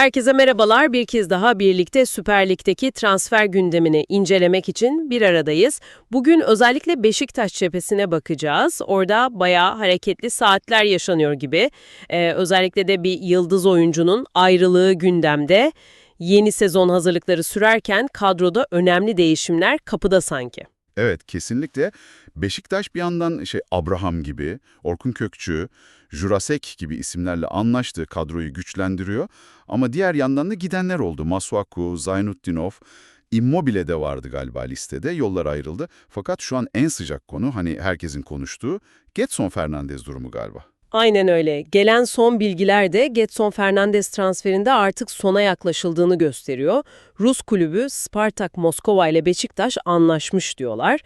Herkese merhabalar. Bir kez daha birlikte Süper Lig'deki transfer gündemini incelemek için bir aradayız. Bugün özellikle Beşiktaş cephesine bakacağız. Orada bayağı hareketli saatler yaşanıyor gibi. Ee, özellikle de bir yıldız oyuncunun ayrılığı gündemde. Yeni sezon hazırlıkları sürerken kadroda önemli değişimler kapıda sanki. Evet, kesinlikle. Beşiktaş bir yandan şey Abraham gibi, Orkun Kökçü, Jurasek gibi isimlerle anlaştığı kadroyu güçlendiriyor. Ama diğer yandan da gidenler oldu. Masuaku, Zaynutdinov, Immobile de vardı galiba listede. Yollar ayrıldı. Fakat şu an en sıcak konu, hani herkesin konuştuğu, Getson Fernandez durumu galiba. Aynen öyle. Gelen son bilgiler de Getson Fernandes transferinde artık sona yaklaşıldığını gösteriyor. Rus kulübü Spartak Moskova ile Beşiktaş anlaşmış diyorlar.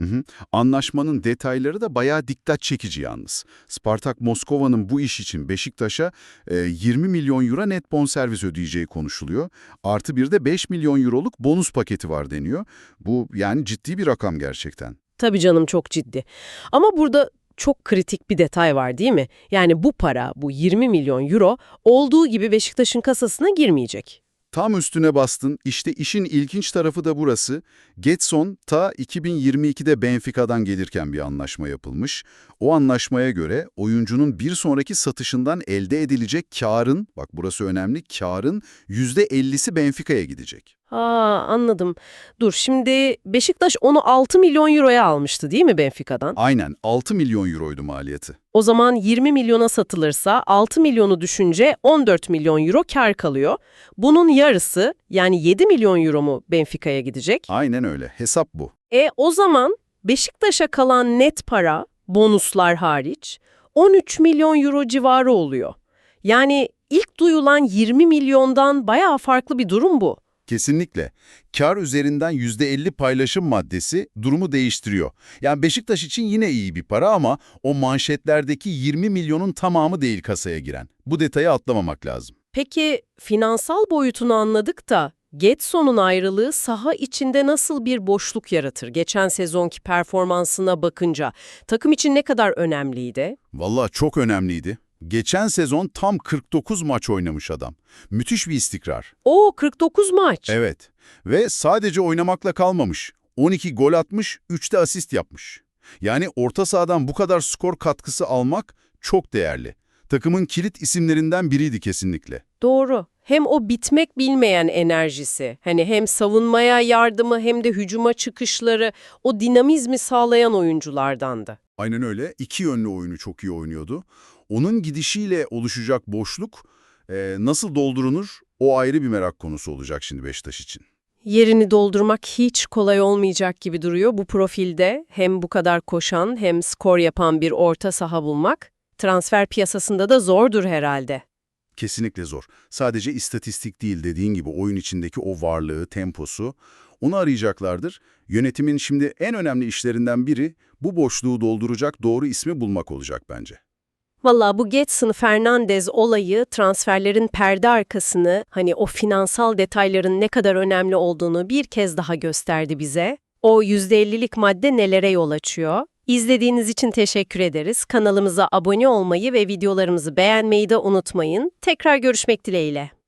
Hı hı. Anlaşmanın detayları da bayağı dikkat çekici yalnız. Spartak Moskova'nın bu iş için Beşiktaş'a e, 20 milyon euro net bonservis ödeyeceği konuşuluyor. Artı bir de 5 milyon euroluk bonus paketi var deniyor. Bu yani ciddi bir rakam gerçekten. Tabii canım çok ciddi. Ama burada çok kritik bir detay var değil mi? Yani bu para, bu 20 milyon euro olduğu gibi Beşiktaş'ın kasasına girmeyecek. Tam üstüne bastın. İşte işin ilginç tarafı da burası. Getson ta 2022'de Benfica'dan gelirken bir anlaşma yapılmış. O anlaşmaya göre oyuncunun bir sonraki satışından elde edilecek karın, bak burası önemli, karın %50'si Benfica'ya gidecek. Aa anladım. Dur şimdi Beşiktaş onu 6 milyon euroya almıştı değil mi Benfica'dan? Aynen 6 milyon euroydu maliyeti. O zaman 20 milyona satılırsa 6 milyonu düşünce 14 milyon euro kar kalıyor. Bunun yarısı yani 7 milyon euro mu Benfica'ya gidecek? Aynen öyle. Hesap bu. E o zaman Beşiktaş'a kalan net para bonuslar hariç 13 milyon euro civarı oluyor. Yani ilk duyulan 20 milyondan bayağı farklı bir durum bu. Kesinlikle. Kar üzerinden %50 paylaşım maddesi durumu değiştiriyor. Yani Beşiktaş için yine iyi bir para ama o manşetlerdeki 20 milyonun tamamı değil kasaya giren. Bu detayı atlamamak lazım. Peki finansal boyutunu anladık da Getson'un ayrılığı saha içinde nasıl bir boşluk yaratır? Geçen sezonki performansına bakınca takım için ne kadar önemliydi? Vallahi çok önemliydi. Geçen sezon tam 49 maç oynamış adam. Müthiş bir istikrar. O 49 maç. Evet. Ve sadece oynamakla kalmamış. 12 gol atmış, 3 de asist yapmış. Yani orta sahadan bu kadar skor katkısı almak çok değerli. Takımın kilit isimlerinden biriydi kesinlikle. Doğru. Hem o bitmek bilmeyen enerjisi, hani hem savunmaya yardımı hem de hücuma çıkışları, o dinamizmi sağlayan oyunculardandı. Aynen öyle. İki yönlü oyunu çok iyi oynuyordu. Onun gidişiyle oluşacak boşluk e, nasıl doldurulur o ayrı bir merak konusu olacak şimdi Beşiktaş için. Yerini doldurmak hiç kolay olmayacak gibi duruyor bu profilde. Hem bu kadar koşan hem skor yapan bir orta saha bulmak transfer piyasasında da zordur herhalde. Kesinlikle zor. Sadece istatistik değil dediğin gibi oyun içindeki o varlığı, temposu onu arayacaklardır. Yönetimin şimdi en önemli işlerinden biri bu boşluğu dolduracak doğru ismi bulmak olacak bence. Valla bu Getson Fernandez olayı transferlerin perde arkasını, hani o finansal detayların ne kadar önemli olduğunu bir kez daha gösterdi bize. O %50'lik madde nelere yol açıyor? İzlediğiniz için teşekkür ederiz. Kanalımıza abone olmayı ve videolarımızı beğenmeyi de unutmayın. Tekrar görüşmek dileğiyle.